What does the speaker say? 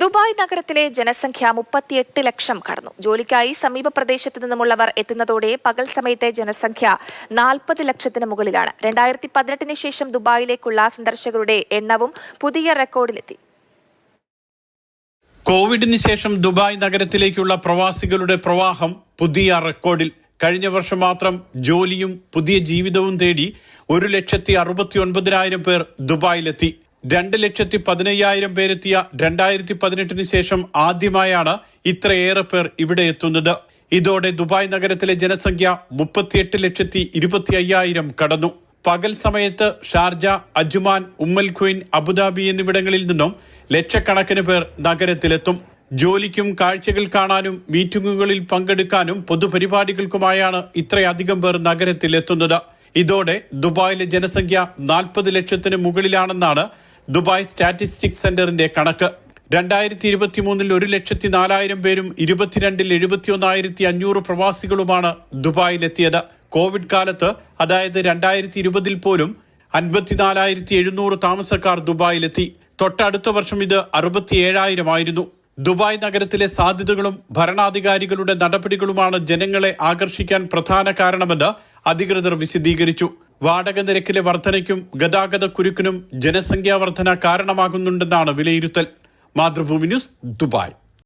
Dubai നഗരത്തിലെ ജനസംഖ്യ മുപ്പത്തിയെട്ട് ലക്ഷം കടന്നു. ജോലിക്കായി സമീപ പ്രദേശത്ത് നിന്നുമുള്ളവർ എത്തുന്നതോടെ പകൽ സമയത്തെ ജനസംഖ്യ നാൽപ്പത് ലക്ഷത്തിന് മുകളിലാണ്. രണ്ടായിരത്തി പതിനെട്ടിന് ശേഷം ദുബായിലേക്കുള്ള സന്ദർശകരുടെ എണ്ണവും പുതിയ റെക്കോർഡിലെത്തി. കോവിഡിന് ശേഷം ദുബായ് നഗരത്തിലേക്കുള്ള പ്രവാസികളുടെ പ്രവാഹം പുതിയ റെക്കോർഡിൽ. കഴിഞ്ഞ വർഷം മാത്രം ജോലിയും പുതിയ ജീവിതവും തേടി ഒരു ലക്ഷത്തി അറുപത്തി ഒൻപതിനായിരം പേർ ദുബായിലെത്തി. രണ്ട് ലക്ഷത്തി പതിനയ്യായിരം പേരെത്തിയ രണ്ടായിരത്തി പതിനെട്ടിന് ശേഷം ആദ്യമായാണ് ഇത്രയേറെ പേർ ഇവിടെ എത്തുന്നത്. ഇതോടെ ദുബായ് നഗരത്തിലെ ജനസംഖ്യ മുപ്പത്തിയെട്ട് ലക്ഷത്തി ഇരുപത്തി അയ്യായിരം കടന്നു. പകൽ സമയത്ത് Sharjah Ajman Umm al Quwain Abu Dhabi എന്നിവിടങ്ങളിൽ നിന്നും ലക്ഷക്കണക്കിന് പേർ നഗരത്തിലെത്തും. ജോലിക്കും കാഴ്ചകൾ കാണാനും മീറ്റിംഗുകളിൽ പങ്കെടുക്കാനും പൊതുപരിപാടികൾക്കുമായാണ് ഇത്രയധികം പേർ നഗരത്തിലെത്തുന്നത്. ഇതോടെ ദുബായിലെ ജനസംഖ്യ നാൽപ്പത് ലക്ഷത്തിന് മുകളിലാണെന്നാണ് ദുബായ് സ്റ്റാറ്റിസ്റ്റിക്സ് സെന്ററിന്റെ കണക്ക്. രണ്ടായിരത്തി ഇരുപത്തി മൂന്നിൽ ഒരു ലക്ഷത്തി നാലായിരം പേരും ഇരുപത്തിരണ്ടിൽ എഴുപത്തിയൊന്നായിരത്തി അഞ്ഞൂറ് പ്രവാസികളുമാണ് ദുബായിലെത്തിയത്. കോവിഡ് കാലത്ത് അതായത് രണ്ടായിരത്തി ഇരുപതിൽ പോലും അൻപത്തിനാലായിരത്തി എഴുന്നൂറ് താമസക്കാർ ദുബായിലെത്തി. തൊട്ടടുത്ത വർഷം ഇത് അറുപത്തിയേഴായിരമായിരുന്നു ദുബായ് നഗരത്തിലെ സാധ്യതകളും ഭരണാധികാരികളുടെ നടപടികളുമാണ് ജനങ്ങളെ ആകർഷിക്കാൻ പ്രധാന കാരണമെന്ന് അധികൃതർ വിശദീകരിച്ചു. വാടക നിരക്കിലെ വർധനയ്ക്കും ഗതാഗത കുരുക്കിനും ജനസംഖ്യാ വർധന കാരണമാകുന്നുണ്ടെന്നാണ് വിലയിരുത്തൽ. Mathrubhumi news Dubai.